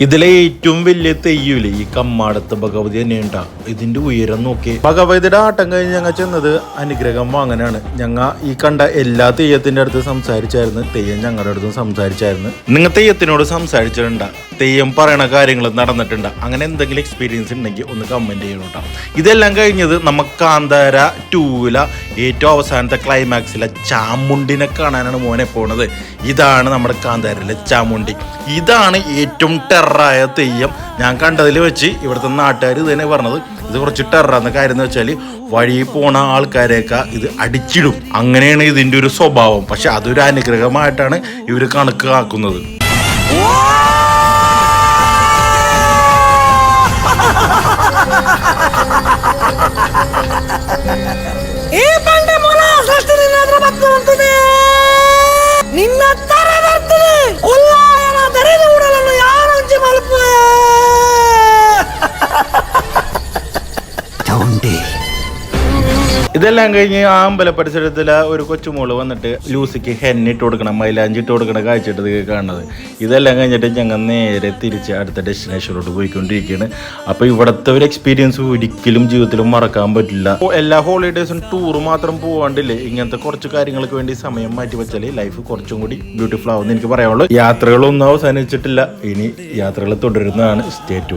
ഇതിലെ ഏറ്റവും വലിയ തെയ്യൂല ഈ കമ്മാടത്ത് ഭഗവതി തന്നെയുണ്ട. ഇതിന്റെ ഉയരം നോക്കി. ഭഗവതിയുടെ ആട്ടം കഴിഞ്ഞ് ഞങ്ങൾ ചെന്നത് അനുഗ്രഹം വാങ്ങാനാണ്. ഞങ്ങ ഈ കണ്ട എല്ലാ തെയ്യത്തിന്റെ അടുത്ത് സംസാരിച്ചായിരുന്നു. തെയ്യം ഞങ്ങളുടെ അടുത്തും സംസാരിച്ചായിരുന്നു. നിങ്ങൾ തെയ്യത്തിനോട് സംസാരിച്ചിട്ടുണ്ട. തെയ്യം പറയണ കാര്യങ്ങൾ നടന്നിട്ടുണ്ട്. അങ്ങനെ എന്തെങ്കിലും എക്സ്പീരിയൻസ് ഉണ്ടെങ്കിൽ ഒന്ന് കമന്റ് ചെയ്യണം ഇതെല്ലാം കഴിഞ്ഞത് നമുക്ക് കാന്താര ടൂവില ഏറ്റവും അവസാനത്തെ ക്ലൈമാക്സിലെ ചാമുണ്ടിനെ കാണാനാണ് മോനെ പോണത്. ഇതാണ് നമ്മുടെ കാന്താരിലെ ചാമുണ്ടി. ഇതാണ് ഏറ്റവും ടെററായ തെയ്യം. ഞാൻ കണ്ടതിൽ വെച്ച് ഇവിടുത്തെ നാട്ടുകാർ ഇത് തന്നെ പറഞ്ഞത്. ഇത് കുറച്ച് ടെററാന്ന കാര്യം എന്ന് വെച്ചാൽ വഴി പോണ ആൾക്കാരെയൊക്കെ ഇത് അടിച്ചിടും. അങ്ങനെയാണ് ഇതിന്റെ ഒരു സ്വഭാവം. പക്ഷെ അതൊരു അനുഗ്രഹമായിട്ടാണ് ഇവർ കണക്കാക്കുന്നത് ಈ yaptınız? Allah! ഇതെല്ലാം കഴിഞ്ഞ് ആ അമ്പല പരിസരത്തിലെ ഒരു കൊച്ചുമോൾ വന്നിട്ട് ലൂസിക്ക് ഹെന്നിട്ട് കൊടുക്കണം മൈലാഞ്ചി ഇട്ട് കൊടുക്കണ കാഴ്ചയിട്ട് കാണുന്നത്. ഇതെല്ലാം കഴിഞ്ഞിട്ട് ഞങ്ങൾ നേരെ തിരിച്ച് അടുത്ത ഡെസ്റ്റിനേഷനിലോട്ട് പോയിക്കൊണ്ടിരിക്കുകയാണ്. അപ്പോൾ ഇവിടുത്തെ ഒരു എക്സ്പീരിയൻസ് ഒരിക്കലും ജീവിതത്തിലും മറക്കാൻ പറ്റില്ല. എല്ലാ ഹോളിഡേയ്സും ടൂർ മാത്രം പോവാണ്ടില്ലേ? ഇങ്ങനത്തെ കുറച്ച് കാര്യങ്ങൾക്ക് വേണ്ടി സമയം മാറ്റി വെച്ചാൽ ലൈഫ് കുറച്ചും കൂടി ബ്യൂട്ടിഫുൾ ആവുമെന്ന് എനിക്ക് പറയാനുള്ളൂ. യാത്രകളൊന്നും അവസാനിച്ചിട്ടില്ല. ഇനി യാത്രകൾ തുടരുന്നതാണ്. സ്റ്റേറ്റ്